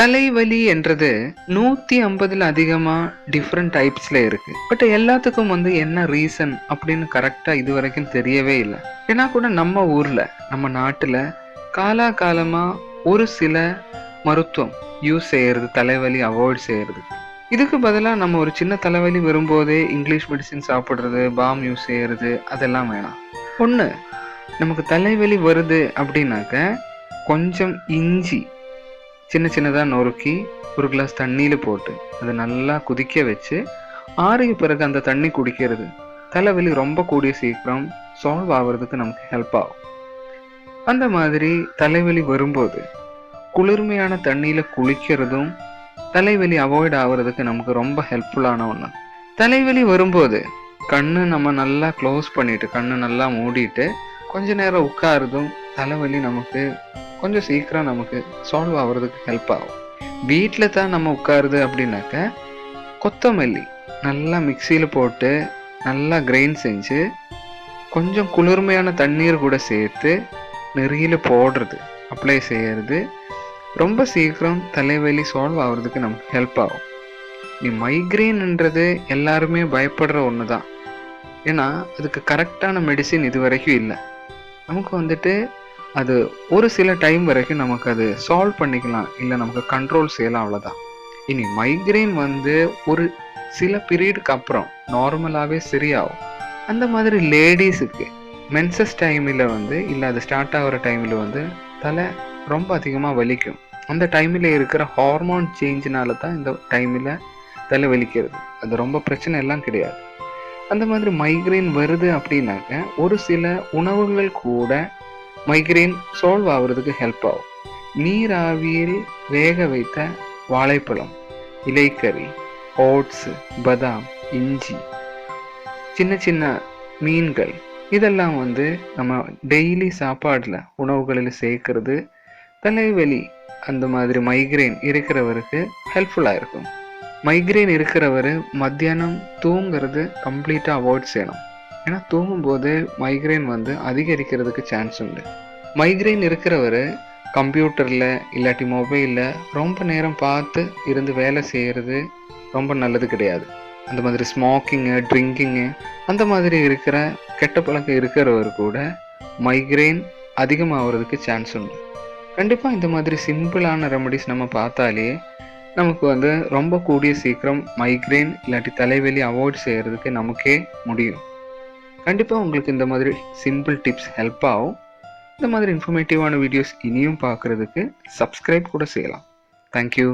தலைவலி என்றது நூத்தி ஐம்பதுல அதிகமா டிஃப்ரெண்ட் டைப்ஸ்ல இருக்கு. பட் எல்லாத்துக்கும் வந்து என்ன ரீசன் அப்படின்னு கரெக்டா இது வரைக்கும் தெரியவே இல்லை. ஏன்னா கூட நம்ம ஊர்ல நம்ம நாட்டுல காலாகாலமா ஒரு சில மருத்துவம் யூஸ் செய்யறது தலைவலி அவாய்ட் செய்யறது. இதுக்கு பதிலாக நம்ம ஒரு சின்ன தலைவலி வரும்போதே இங்கிலீஷ் மெடிசின் சாப்பிட்றது பாம் யூஸ் செய்யறது அதெல்லாம் வேணாம். ஒன்று நமக்கு தலைவலி வருது அப்படின்னாக்க கொஞ்சம் இஞ்சி சின்ன சின்னதாக நொறுக்கி ஒரு கிளாஸ் தண்ணியில் போட்டு அதை நல்லா குதிக்க வச்சு ஆறிய பிறகு அந்த தண்ணி குடிக்கிறது. தலைவலி ரொம்ப கூடிய சீக்கிரம் சால்வ் ஆகிறதுக்கு நமக்கு ஹெல்ப் ஆகும். அந்த மாதிரி தலைவலி வரும்போது குளிர்மையான தண்ணியில் குளிக்கிறதும் தலைவலி அவாய்ட் ஆகுறதுக்கு நமக்கு ரொம்ப ஹெல்ப்ஃபுல்லான ஒன்று தலைவலி வரும்போது கண்ணு நம்ம நல்லா க்ளோஸ் பண்ணிட்டு கண்ணு நல்லா மூடிட்டு கொஞ்ச நேரம் உட்காருதும் தலைவலி நமக்கு கொஞ்சம் சீக்கிரம் நமக்கு சால்வ் ஆகுறதுக்கு ஹெல்ப் ஆகும். வீட்டில் தான் நம்ம உட்காருது அப்படின்னாக்க கொத்தமல்லி நல்லா மிக்சியில் போட்டு நல்லா கிரைண்ட் செஞ்சு கொஞ்சம் குளிர்மையான தண்ணீர் கூட சேர்த்து நெறியில் போடுறது அப்ளை செய்கிறது ரொம்ப சீக்கிரம் தலைவலி சால்வ் ஆகுறதுக்கு நமக்கு ஹெல்ப் ஆகும். நீ மைக்ரெயின்ன்றது எல்லாருமே பயப்படுற ஒன்று தான் ஏன்னா அதுக்கு கரெக்டான மெடிசின் இது வரைக்கும் இல்லை. நமக்கு வந்துட்டு அது ஒரு சில டைம் வரைக்கும் நமக்கு அது சால்வ் பண்ணிக்கலாம். இல்லை நமக்கு கண்ட்ரோல் செய்யலாம் அவ்வளோதான் இனி மைக்ரைன் வந்து ஒரு சில பீரியடுக்கு அப்புறம் நார்மலாகவே சரியாகும். அந்த மாதிரி லேடிஸுக்கு மென்சஸ் டைமில் வந்து இல்லை அது ஸ்டார்ட் ஆகிற டைமில் வந்து தலை ரொம்ப அதிகமாக வலிக்கும். அந்த டைமில் இருக்கிற ஹார்மோன் சேஞ்சினால தான் இந்த டைமில் தலை வலிக்கிறது. அது ரொம்ப பிரச்சனை எல்லாம் கிடையாது. அந்த மாதிரி மைக்ரைன் வருது அப்படின்னாக்க ஒரு சில உணவுகள் கூட மைக்ரைன் சால்வ் ஆகுறதுக்கு ஹெல்ப் ஆகும். நீராவியில் வேக வைத்த வாழைப்பழம் இலைக்கறி ஓட்ஸு பதாம் இஞ்சி சின்ன சின்ன மீன்கள் இதெல்லாம் வந்து நம்ம டெய்லி சாப்பாடில் உணவுகளில் சேர்க்கறது தலைவலி அந்த மாதிரி மைக்ரைன் இருக்கிறவருக்கு ஹெல்ப்ஃபுல்லாக இருக்கும். மைக்ரைன் இருக்கிறவர் மத்தியானம் தூங்குறது கம்ப்ளீட்டாக அவாய்ட் செய்யணும். ஏன்னா தூங்கும்போது மைக்ரைன் வந்து அதிகரிக்கிறதுக்கு சான்ஸ் உண்டு. மைக்ரைன் இருக்கிறவர் கம்ப்யூட்டரில் இல்லாட்டி மொபைலில் ரொம்ப நேரம் பார்த்து இருந்து வேலை செய்கிறது ரொம்ப நல்லது கிடையாது. அந்த மாதிரி ஸ்மோக்கிங்கு ட்ரிங்கிங்கு அந்த மாதிரி இருக்கிற கெட்ட பழக்கம் இருக்கிறவர் கூட மைக்ரைன் அதிகமாகிறதுக்கு சான்ஸ் உண்டு. கண்டிப்பாக இந்த மாதிரி சிம்பிளான ரெமடிஸ் நம்ம பார்த்தாலே நமக்கு வந்து ரொம்ப கூடிய சீக்கிரம் மைக்ரைன் இல்லாட்டி தலைவலி அவாய்ட் செய்கிறதுக்கு நமக்கே முடியும். கண்டிப்பாக உங்களுக்கு இந்த மாதிரி சிம்பிள் டிப்ஸ் ஹெல்ப் ஆகும். இந்த மாதிரி இன்ஃபர்மேட்டிவான வீடியோஸ் இனியும் பார்க்குறதுக்கு சப்ஸ்கிரைப் கூட செய்யலாம். தேங்க்யூ